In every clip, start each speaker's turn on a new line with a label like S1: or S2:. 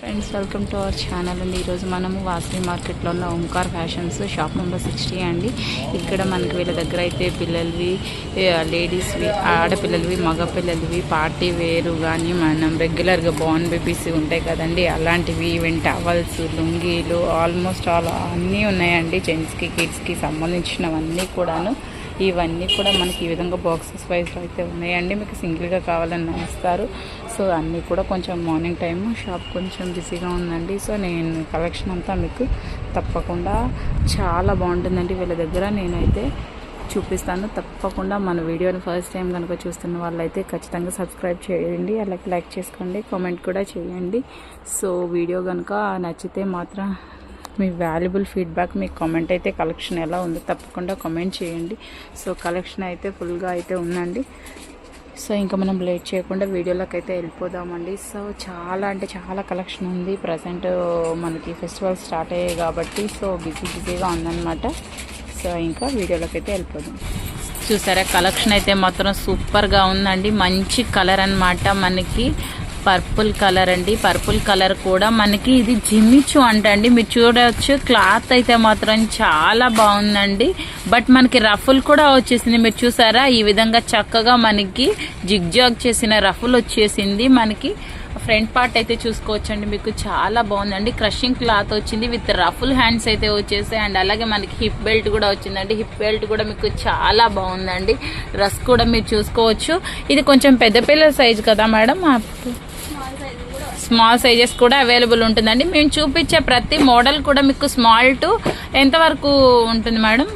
S1: Friends welcome to our channel అండి ఈరోజు మనము వాసవి మార్కెట్లో ఉన్న Omkar fashions shop number sixty అండి. ఇక్కడ మనకి వీళ్ళ దగ్గర అయితే పిల్లలవి లేడీస్వి ఆడపిల్లలవి మగ పిల్లలవి పార్టీ వేరు కానీ మనం రెగ్యులర్గా బాన్ బేబీస్ ఉంటాయి కదండి. అలాంటివి ఈవెన్ టవల్స్ లుంగీలు ఆల్మోస్ట్ ఆల్ అన్నీ ఉన్నాయండి. జెంట్స్కి కిడ్స్కి సంబంధించినవన్నీ కూడాను. ఇవన్నీ కూడా మనకి ఈ విధంగా బాక్సెస్ వైజ్లో అయితే ఉన్నాయండి. మీకు సింగిల్గా కావాలని ఇస్తారు సో అన్నీ కూడా కొంచెం మార్నింగ్ టైము షాప్ కొంచెం బిజీగా ఉందండి. సో నేను కలెక్షన్ అంతా మీకు తప్పకుండా చాలా బాగుంటుందండి. వీళ్ళ దగ్గర నేనైతే చూపిస్తాను. తప్పకుండా మన వీడియోని ఫస్ట్ టైం కనుక చూస్తున్న వాళ్ళైతే ఖచ్చితంగా సబ్స్క్రైబ్ చేయండి. అలాగే లైక్ చేసుకోండి. కామెంట్ కూడా చేయండి. సో వీడియో కనుక నచ్చితే మాత్రం మీ వాల్యుబుల్ ఫీడ్బ్యాక్ మీ కామెంట్ అయితే కలెక్షన్ ఎలా ఉందో తప్పకుండా కామెంట్ చేయండి. సో కలెక్షన్ అయితే ఫుల్గా అయితే ఉందండి. సో ఇంకా మనం లేట్ చేయకుండా వీడియోలోకి అయితే వెళ్ళిపోదామండి. సో చాలా అంటే చాలా కలెక్షన్ ఉంది. ప్రజెంట్ మనకి ఫెస్టివల్ స్టార్ట్ అయ్యాయి కాబట్టి సో బిజీ బిజీగా ఉందన్నమాట. సో ఇంకా వీడియోలోకి అయితే వెళ్ళిపోదాం. చూసారా కలెక్షన్ అయితే మాత్రం సూపర్గా ఉందండి. మంచి కలర్ అన్నమాట మనకి. పర్పుల్ కలర్ అండి. పర్పుల్ కలర్ కూడా మనకి ఇది జిమ్మిచ్చు అంటండి. మీరు చూడవచ్చు క్లాత్ అయితే మాత్రం చాలా బాగుందండి. బట్ మనకి రఫుల్ కూడా వచ్చేసింది. మీరు చూసారా? ఈ విధంగా చక్కగా మనకి జిగ్జాగ్ చేసిన రఫుల్ వచ్చేసింది. మనకి ఫ్రంట్ పార్ట్ అయితే చూసుకోవచ్చండి. మీకు చాలా బాగుందండి. క్రషింగ్ క్లాత్ వచ్చింది. విత్ రఫుల్ హ్యాండ్స్ అయితే వచ్చేసాయి. అండ్ అలాగే మనకి హిప్ బెల్ట్ కూడా వచ్చిందండి. హిప్ బెల్ట్ కూడా మీకు చాలా బాగుందండి. డ్రెస్ కూడా మీరు చూసుకోవచ్చు. ఇది కొంచెం పెద్ద పిల్లల సైజ్ కదా మేడం? స్మాల్ సైజెస్ కూడా అవైలబుల్ ఉంటుందండి. మేము చూపించే ప్రతి మోడల్ కూడా మీకు స్మాల్ టు ఎంత వరకు ఉంటుంది మేడం?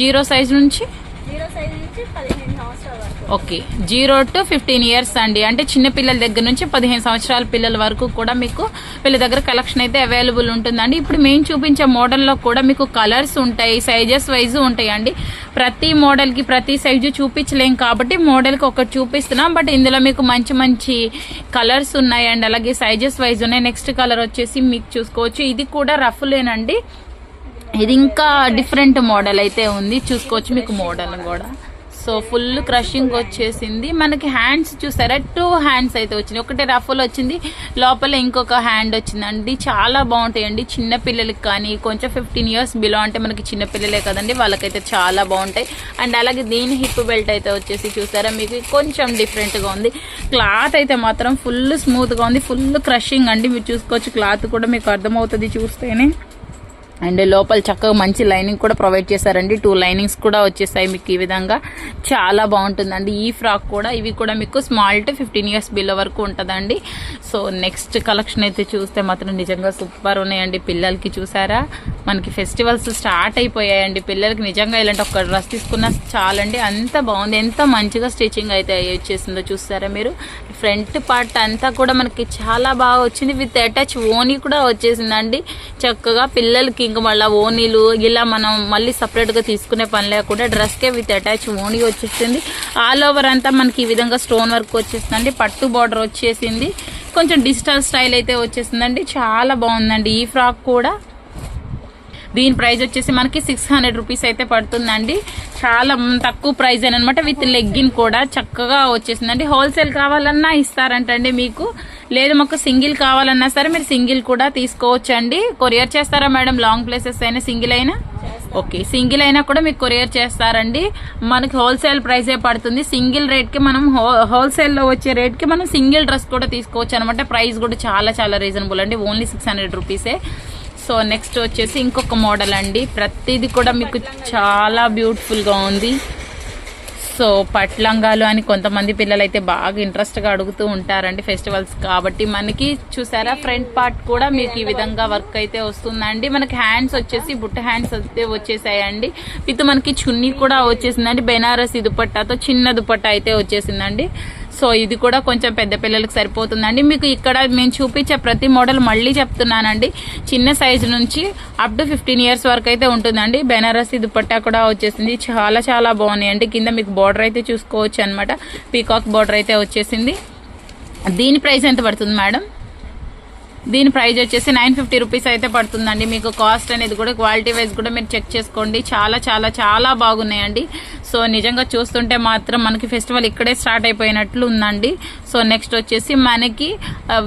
S2: జీరో సైజ్
S1: నుంచి
S2: జీరో సైజ్ నుంచి పదిహేను సంవత్సరాల వరకు
S1: okay. Zero to fifteen years అండి. అంటే చిన్న పిల్లల దగ్గర నుంచి పదిహేను సంవత్సరాల పిల్లల వరకు కూడా మీకు వీళ్ళ దగ్గర కలెక్షన్ అయితే అవైలబుల్ ఉంటుందండి. ఇప్పుడు మేము చూపించే మోడల్లో కూడా మీకు కలర్స్ ఉంటాయి సైజెస్ వైజ్ ఉంటాయండి. ప్రతి మోడల్కి ప్రతి సైజు చూపించలేం కాబట్టి మోడల్కి ఒకటి చూపిస్తున్నాం. బట్ ఇందులో మీకు మంచి మంచి కలర్స్ ఉన్నాయండి అలాగే సైజెస్ వైజ్ ఉన్నాయి. నెక్స్ట్ కలర్ వచ్చేసి మీకు చూసుకోవచ్చు. ఇది కూడా రఫ్లేనండి ఇది ఇంకా డిఫరెంట్ మోడల్ అయితే ఉంది. చూసుకోవచ్చు మీకు మోడల్ కూడా. సో ఫుల్ క్రషింగ్ వచ్చేసింది. మనకి హ్యాండ్స్ చూసారా? టూ హ్యాండ్స్ అయితే వచ్చినాయి. ఒకటి రఫుల్ వచ్చింది. లోపల ఇంకొక హ్యాండ్ వచ్చిందండి. చాలా బాగుంటాయండి. చిన్నపిల్లలకి కానీ కొంచెం ఫిఫ్టీన్ ఇయర్స్ బిలో అంటే మనకి చిన్నపిల్లలే కదండి. వాళ్ళకైతే చాలా బాగుంటాయి. అండ్ అలాగే దీని హిప్ బెల్ట్ అయితే వచ్చేసి చూసారా? మీకు కొంచెం డిఫరెంట్గా ఉంది. క్లాత్ అయితే మాత్రం ఫుల్ స్మూత్గా ఉంది. ఫుల్ క్రషింగ్ అండి. మీరు చూసుకోవచ్చు. క్లాత్ కూడా మీకు అర్థమవుతుంది చూస్తేనే. అండ్ లోపల చక్కగా మంచి లైనింగ్ కూడా ప్రొవైడ్ చేశారండి. టూ లైనింగ్స్ కూడా వచ్చేసాయి మీకు ఈ విధంగా. చాలా బాగుంటుందండి. ఈ ఫ్రాక్ కూడా ఇవి కూడా మీకు small to fifteen years below వరకు ఉంటుందండి. సో నెక్స్ట్ కలెక్షన్ అయితే చూస్తే మాత్రం నిజంగా సూపర్ ఉన్నాయండి. పిల్లలకి చూసారా? మనకి ఫెస్టివల్స్ స్టార్ట్ అయిపోయాయండి. పిల్లలకి నిజంగా ఇలాంటి ఒక డ్రెస్ తీసుకున్నా చాలండి. అంత బాగుంది. ఎంత మంచిగా స్టిచ్చింగ్ అయితే వచ్చేసిందో చూసారా మీరు? ఫ్రంట్ పార్ట్ అంతా కూడా మనకి చాలా బాగా వచ్చింది. విత్ అటాచ్ ఓనీ కూడా వచ్చేసిందండి. చక్కగా పిల్లలకి ఇంకా మళ్ళీ ఓనీలు ఇలా మనం మళ్ళీ సపరేట్గా తీసుకునే పని లేకుండా డ్రెస్కే విత్ అటాచ్ ఓనీ వచ్చేసింది. ఆల్ ఓవర్ అంతా మనకి ఈ విధంగా స్టోన్ వర్క్ వచ్చేసిందండి. పట్టు బార్డర్ వచ్చేసింది. కొంచెం డిజిటల్ స్టైల్ అయితే వచ్చేసిందండి. చాలా బాగుందండి. ఈ ఫ్రాక్ కూడా. దీని ప్రైస్ వచ్చేసి మనకి సిక్స్ హండ్రెడ్ రూపీస్ అయితే పడుతుందండి. చాలా తక్కువ ప్రైస్ అనమాట. విత్ లెగ్గిన్ కూడా చక్కగా వచ్చేసిందండి. హోల్సేల్ కావాలన్నా ఇస్తారంటండి మీకు. లేదు మాకు సింగిల్ కావాలన్నా సరే మీరు సింగిల్ కూడా తీసుకోవచ్చండి. కొరియర్ చేస్తారా మేడం? లాంగ్ ప్లేసెస్ అయినా సింగిల్ అయినా? ఓకే సింగిల్ అయినా కూడా మీకు కొరియర్ చేస్తారండి. మనకి హోల్సేల్ ప్రైజే పడుతుంది. సింగిల్ రేట్కి మనం హో- హోల్సేల్లో వచ్చే రేట్కి మనం సింగిల్ డ్రెస్ కూడా తీసుకోవచ్చు అనమాట ప్రైస్ కూడా చాలా చాలా రీజనబుల్ అండి. Only six hundred rupees. So next వచ్చేసి ఇంకొక మోడల్ అండి. ప్రతిదీ కూడా మీకు చాలా బ్యూటిఫుల్గా ఉంది. సో పట్లంగాలు అని కొంతమంది పిల్లలు అయితే బాగా ఇంట్రెస్ట్గా అడుగుతూ ఉంటారండి ఫెస్టివల్స్ కాబట్టి మనకి చూసారా ఫ్రంట్ పార్ట్ కూడా మీకు ఈ విధంగా వర్క్ అయితే వస్తుందండి. మనకి హ్యాండ్స్ వచ్చేసి బుట్ట హ్యాండ్స్ అయితే వచ్చేసాయండి. విత్ మనకి చున్నీ కూడా వచ్చేసిందండి. బెనారస్ దుపట్టాతో చిన్న దుపట్టా అయితే వచ్చేసిందండి. సో ఇది కూడా కొంచెం పెద్ద పిల్లలకు సరిపోతుందండి. మీకు ఇక్కడ మేము చూపించే ప్రతి మోడల్ మళ్ళీ చెప్తున్నానండి. చిన్న సైజు నుంచి అప్ టు ఫిఫ్టీన్ ఇయర్స్ వరకు అయితే ఉంటుందండి. బెనారసి దుపట్టా కూడా వచ్చేసింది. చాలా చాలా బాగున్నాయండి. కింద మీకు బార్డర్ అయితే చూసుకోవచ్చు అనమాట పీకాక్ బార్డర్ అయితే వచ్చేసింది. దీని ప్రైస్ ఎంత పడుతుంది మేడం? దీని ప్రైస్ వచ్చేసి నైన్ ఫిఫ్టీ రూపీస్ అయితే పడుతుందండి. మీకు కాస్ట్ అనేది కూడా క్వాలిటీ వైజ్ కూడా మీరు చెక్ చేసుకోండి. చాలా చాలా చాలా బాగున్నాయండి. సో నిజంగా చూస్తుంటే మాత్రం మనకి ఫెస్టివల్ ఇక్కడే స్టార్ట్ అయిపోయినట్లు ఉందండి. సో నెక్స్ట్ వచ్చేసి మనకి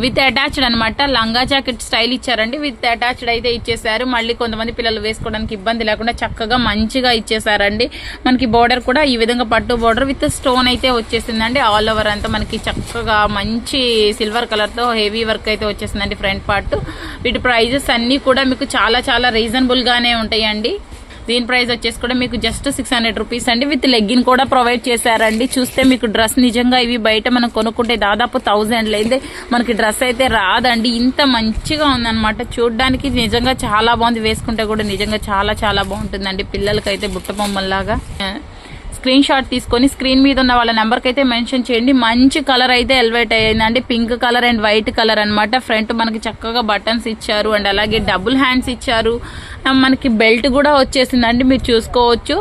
S1: విత్ అటాచ్డ్ అనమాట లంగా జాకెట్ స్టైల్ ఇచ్చారండి. విత్ అటాచ్డ్ అయితే ఇచ్చేసారు మళ్ళీ కొంతమంది పిల్లలు వేసుకోవడానికి ఇబ్బంది లేకుండా చక్కగా మంచిగా ఇచ్చేసారండి మనకి బోర్డర్ కూడా ఈ విధంగా పట్టు బోర్డర్ విత్ స్టోన్ అయితే వచ్చేసిందండి. ఆల్ ఓవర్ అంతా మనకి చక్కగా మంచి సిల్వర్ కలర్తో హెవీ వర్క్ అయితే వచ్చేసిందండి ఫ్రంట్ పార్ట్ వీటి ప్రైజెస్ అన్నీ కూడా మీకు చాలా చాలా రీజనబుల్గానే ఉంటాయండి. దీని ప్రైస్ వచ్చేసి కూడా మీకు జస్ట్ సిక్స్ హండ్రెడ్ రూపీస్ అండి. విత్ లెగ్గిన్ కూడా ప్రొవైడ్ చేశారండి. చూస్తే మీకు డ్రెస్ నిజంగా ఇవి బయట మనం కొనుక్కుంటే దాదాపు థౌజండ్ అయితే మనకి డ్రెస్ అయితే రాదండి. ఇంత మంచిగా ఉందన్నమాట. చూడడానికి నిజంగా చాలా బాగుంది. వేసుకుంటే కూడా నిజంగా చాలా చాలా బాగుంటుందండి. పిల్లలకైతే బుట్ట బొమ్మల్లాగా. స్క్రీన్ షాట్ తీసుకొని స్క్రీన్ మీద ఉన్న వాళ్ళ నెంబర్కి అయితే మెన్షన్ చేయండి. మంచి కలర్ అయితే ఎలివేట్ అయ్యిందండి pink colour and white colour అన్నమాట. ఫ్రంట్ మనకి చక్కగా బటన్స్ ఇచ్చారు అండ్ అలాగే డబుల్ హ్యాండ్స్ ఇచ్చారు. మనకి బెల్ట్ కూడా వచ్చేసిందండి. మీరు చూసుకోవచ్చు.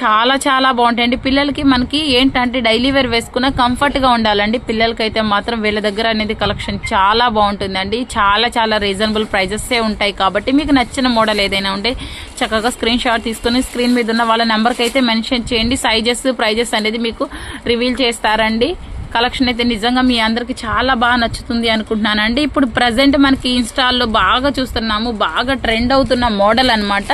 S1: చాలా చాలా బాగుంటాయండి. పిల్లలకి మనకి ఏంటంటే డైలీ వేర్ వేసుకున్న కంఫర్ట్గా ఉండాలండి. పిల్లలకైతే మాత్రం వీళ్ళ దగ్గర అనేది కలెక్షన్ చాలా బాగుంటుందండి. చాలా చాలా రీజనబుల్ ప్రైజెస్ ఉంటాయి కాబట్టి మీకు నచ్చిన మోడల్ ఏదైనా ఉంటే చక్కగా స్క్రీన్ షాట్ తీసుకొని స్క్రీన్ మీద ఉన్న వాళ్ళ నెంబర్కి అయితే మెన్షన్ చేయండి. సైజెస్ ప్రైజెస్ అనేది మీకు రివీల్ చేస్తారండి. కలెక్షన్ అయితే నిజంగా మీ అందరికి చాలా బాగా నచ్చుతుంది అనుకుంటున్నానండి. ఇప్పుడు ప్రజెంట్ మనకి ఇన్స్టాల్లో బాగా చూస్తున్నాము. బాగా ట్రెండ్ అవుతున్న మోడల్ అనమాట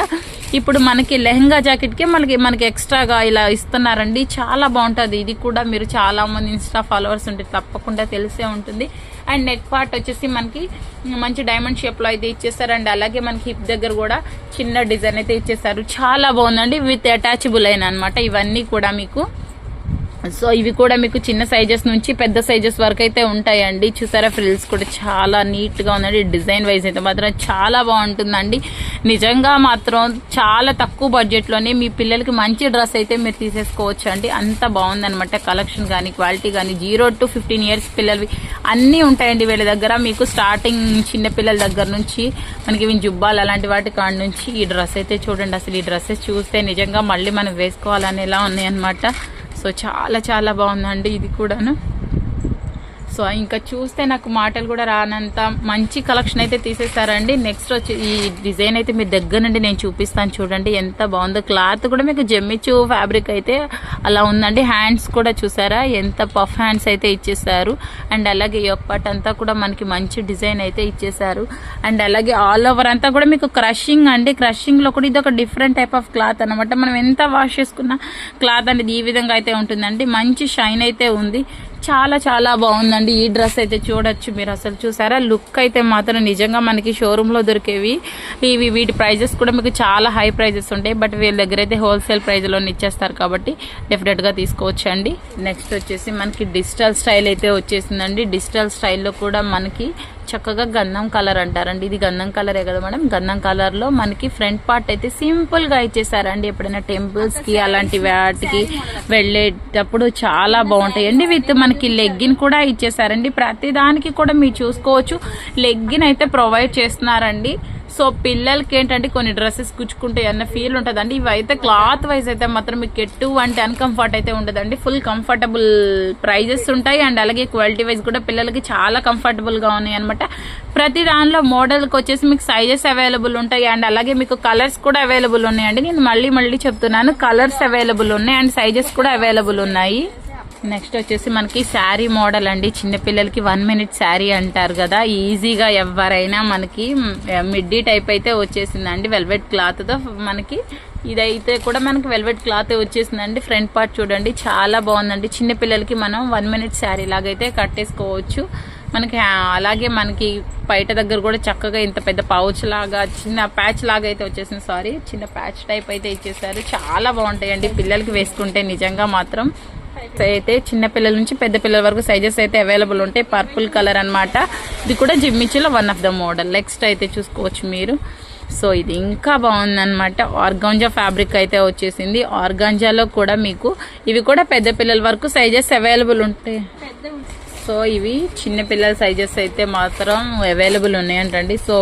S1: ఇప్పుడు మనకి లెహంగా జాకెట్కి మనకి మనకి ఎక్స్ట్రాగా ఇలా ఇస్తున్నారండి. చాలా బాగుంటుంది. ఇది కూడా మీరు చాలా మంది ఇన్స్టా ఫాలోవర్స్ ఉంటే తప్పకుండా తెలిసే ఉంటుంది. అండ్ నెక్ పార్ట్ వచ్చేసి మనకి మంచి డైమండ్ షేప్లో అయితే ఇచ్చేసారు అండ్ అలాగే మనకి హిప్ దగ్గర కూడా చిన్న డిజైన్ అయితే ఇచ్చేసారు. చాలా బాగుందండి. విత్ అటాచబుల్ అయిన అనమాట ఇవన్నీ కూడా మీకు. సో ఇవి కూడా మీకు చిన్న సైజెస్ నుంచి పెద్ద సైజెస్ వరకు అయితే ఉంటాయండి. చూసారా ఫ్రిల్స్ కూడా చాలా నీట్గా ఉందండి. డిజైన్ వైజ్ అయితే మాత్రం చాలా బాగుంటుందండి. నిజంగా మాత్రం చాలా తక్కువ బడ్జెట్లోనే మీ పిల్లలకి మంచి డ్రెస్ అయితే మీరు తీసేసుకోవచ్చు అండి అంత బాగుందనమాట కలెక్షన్ కానీ క్వాలిటీ కానీ జీరో టు ఫిఫ్టీన్ ఇయర్స్ పిల్లలవి అన్నీ ఉంటాయండి వీళ్ళ దగ్గర. మీకు స్టార్టింగ్ చిన్న పిల్లల దగ్గర నుంచి మనకి ఇవి జుబ్బాలు అలాంటి వాటి కాడ నుంచి ఈ డ్రెస్ అయితే చూడండి. అసలు ఈ డ్రెస్సెస్ చూస్తే నిజంగా మళ్ళీ మనం వేసుకోవాలని ఎలా ఉన్నాయన్నమాట. సో చాలా చాలా బాగుందండి ఇది కూడాను. సో ఇంకా చూస్తే నాకు మాటలు కూడా రానంత మంచి కలెక్షన్ అయితే తీసేస్తారండి. నెక్స్ట్ వచ్చి ఈ డిజైన్ అయితే మీ దగ్గర నుండి నేను చూపిస్తాను చూడండి. ఎంత బాగుందో క్లాత్ కూడా మీకు జమ్మిచ్చు ఫ్యాబ్రిక్ అయితే అలా ఉందండి. హ్యాండ్స్ కూడా చూసారా? ఎంత పఫ్ హ్యాండ్స్ అయితే ఇచ్చేసారు అండ్ అలాగే ఈ ఒక్కటి అంతా కూడా మనకి మంచి డిజైన్ అయితే ఇచ్చేసారు అండ్ అలాగే ఆల్ ఓవర్ అంతా కూడా మీకు క్రషింగ్ అండి. క్రషింగ్లో కూడా ఇది ఒక డిఫరెంట్ టైప్ ఆఫ్ క్లాత్ అనమాట మనం ఎంత వాష్ చేసుకున్న క్లాత్ అనేది ఈ విధంగా అయితే ఉంటుందండి. మంచి షైన్ అయితే ఉంది. చాలా చాలా బాగుందండి. ఈ డ్రెస్ అయితే చూడొచ్చు మీరు అసలు చూసారా? లుక్ అయితే మాత్రం నిజంగా మనకి షోరూమ్లో దొరికేవి. ఇవి వీటి ప్రైజెస్ కూడా మీకు చాలా హై ప్రైజెస్ ఉంటాయి. బట్ వీళ్ళ దగ్గర అయితే హోల్సేల్ ప్రైజ్ ఇచ్చేస్తారు కాబట్టి డెఫినెట్గా తీసుకోవచ్చు అండి నెక్స్ట్ వచ్చేసి మనకి డిజిటల్ స్టైల్ అయితే వచ్చేసిందండి. డిజిటల్ స్టైల్లో కూడా మనకి చక్కగా గంధం కలర్ అంటారండి. ఇది గంధం కలరే కదా మేడం? గంధం కలర్లో మనకి ఫ్రంట్ పార్ట్ అయితే సింపుల్గా ఇచ్చేసారండి. ఎప్పుడైనా టెంపుల్స్కి అలాంటి వాటికి వెళ్ళేటప్పుడు చాలా బాగుంటాయండి. విత్ మనకి లెగ్గిన్ కూడా ఇచ్చేసారండి. ప్రతి దానికి కూడా మీరు చూసుకోవచ్చు. లెగ్గిన్ అయితే ప్రొవైడ్ చేస్తున్నారండి. సో పిల్లలకి ఏంటంటే కొన్ని డ్రెస్సెస్ కుచ్చుకుంటే అన్న ఫీల్ ఉంటుందండి. ఇవి అయితే క్లాత్ వైజ్ అయితే మాత్రం మీకు ఎటువంటి అన్కంఫర్ట్ అయితే ఉండదండి. ఫుల్ కంఫర్టబుల్ ప్రైజెస్ ఉంటాయి. అండ్ అలాగే క్వాలిటీ వైజ్ కూడా పిల్లలకి చాలా కంఫర్టబుల్గా ఉన్నాయి అనమాట ప్రతి దానిలో మోడల్కి వచ్చేసి మీకు సైజెస్ అవైలబుల్ ఉంటాయి. అండ్ అలాగే మీకు కలర్స్ కూడా అవైలబుల్ ఉన్నాయండి. నేను మళ్ళీ మళ్ళీ చెప్తున్నాను. కలర్స్ అవైలబుల్ ఉన్నాయి. అండ్ సైజెస్ కూడా అవైలబుల్ ఉన్నాయి. నెక్స్ట్ వచ్చేసి మనకి శారీ మోడల్ అండి. చిన్నపిల్లలకి వన్ మినిట్ శారీ అంటారు కదా. ఈజీగా ఎవరైనా మనకి మిడ్డీ టైప్ అయితే వచ్చేసిందండి. వెల్వెట్ క్లాత్తో మనకి ఇదైతే కూడా మనకి వెల్వెట్ క్లాత్ వచ్చేసిందండి. ఫ్రంట్ పార్ట్ చూడండి చాలా బాగుందండి. చిన్నపిల్లలకి మనం వన్ మినిట్ శారీ లాగైతే కట్టేసుకోవచ్చు. మనకి అలాగే మనకి బయట దగ్గర కూడా చక్కగా ఇంత పెద్ద పౌచ్ లాగా చిన్న ప్యాచ్ లాగా అయితే వచ్చేసింది. సారీ చిన్న ప్యాచ్ టైప్ అయితే ఇచ్చేసారు. చాలా బాగుంటాయండి. పిల్లలకి వేసుకుంటే నిజంగా మాత్రం అయితే చిన్నపిల్లల నుంచి పెద్ద పిల్లల వరకు సైజెస్ అయితే అవైలబుల్ ఉంటాయి. పర్పుల్ కలర్ అన్నమాట. ఇది కూడా జిమ్మిచ్చిలో one of the model next అయితే చూసుకోవచ్చు మీరు. సో ఇది ఇంకా బాగుందనమాట ఆర్గాంజా ఫ్యాబ్రిక్ అయితే వచ్చేసింది. ఆర్గాంజాలో కూడా మీకు ఇవి కూడా పెద్ద పిల్లల వరకు సైజెస్ అవైలబుల్ ఉంటాయి. సో ఇవి చిన్న పిల్లల సైజెస్ అయితే మాత్రం అవైలబుల్ ఉన్నాయంటండి. సో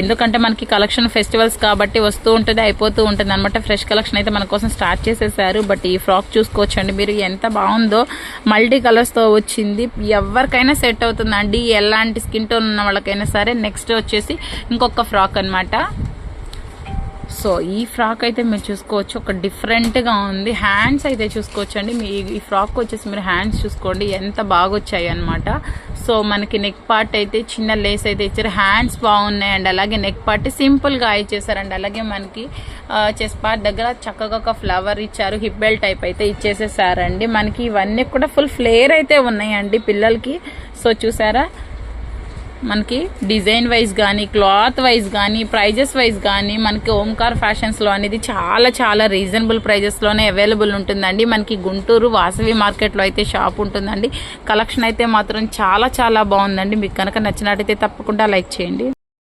S1: ఎందుకంటే మనకి కలెక్షన్ ఫెస్టివల్స్ కాబట్టి వస్తూ ఉంటుంది అయిపోతూ ఉంటుంది అనమాట ఫ్రెష్ కలెక్షన్ అయితే మన కోసం స్టార్ట్ చేసేసారు. బట్ ఈ ఫ్రాక్ చూసుకోవచ్చండి మీరు ఎంత బాగుందో. మల్టీ కలర్స్తో వచ్చింది. ఎవరికైనా సెట్ అవుతుందండి. ఎలాంటి స్కిన్ టోన్ ఉన్న వాళ్ళకైనా సరే నెక్స్ట్ వచ్చేసి ఇంకొక ఫ్రాక్ అన్నమాట. సో ఈ ఫ్రాక్ అయితే మీరు చూసుకోవచ్చు. ఒక డిఫరెంట్గా ఉంది. హ్యాండ్స్ అయితే చూసుకోవచ్చు అండి మీ ఈ ఫ్రాక్ వచ్చేసి మీరు హ్యాండ్స్ చూసుకోండి. ఎంత బాగా వచ్చాయి అనమాట సో మనకి నెక్ పార్ట్ అయితే చిన్న లేస్ అయితే ఇచ్చారు. హ్యాండ్స్ బాగున్నాయి అండ్ అలాగే నెక్ పార్ట్ సింపుల్గా ఇచ్చేసారండి అలాగే మనకి చెస్ట్ పార్ట్ దగ్గర చక్కగా ఒక ఫ్లవర్ ఇచ్చారు. హిప్ బెల్ట్ టైప్ అయితే ఇచ్చేసేసారండి. మనకి ఇవన్నీ కూడా ఫుల్ ఫ్లేర్ అయితే ఉన్నాయండి పిల్లలకి. సో చూసారా? మనకి డిజైన్ వైజ్ కానీ క్లాత్ వైజ్ కానీ ప్రైజెస్ వైజ్ కానీ మనకి ఓంకార్ ఫ్యాషన్స్లో అనేది చాలా చాలా రీజనబుల్ ప్రైజెస్లోనే అవైలబుల్ ఉంటుందండి. మనకి గుంటూరు వాసవి మార్కెట్లో అయితే షాప్ ఉంటుందండి. కలెక్షన్ అయితే మాత్రం చాలా చాలా బాగుందండి. మీకు కనుక నచ్చినట్టయితే తప్పకుండా లైక్ చేయండి.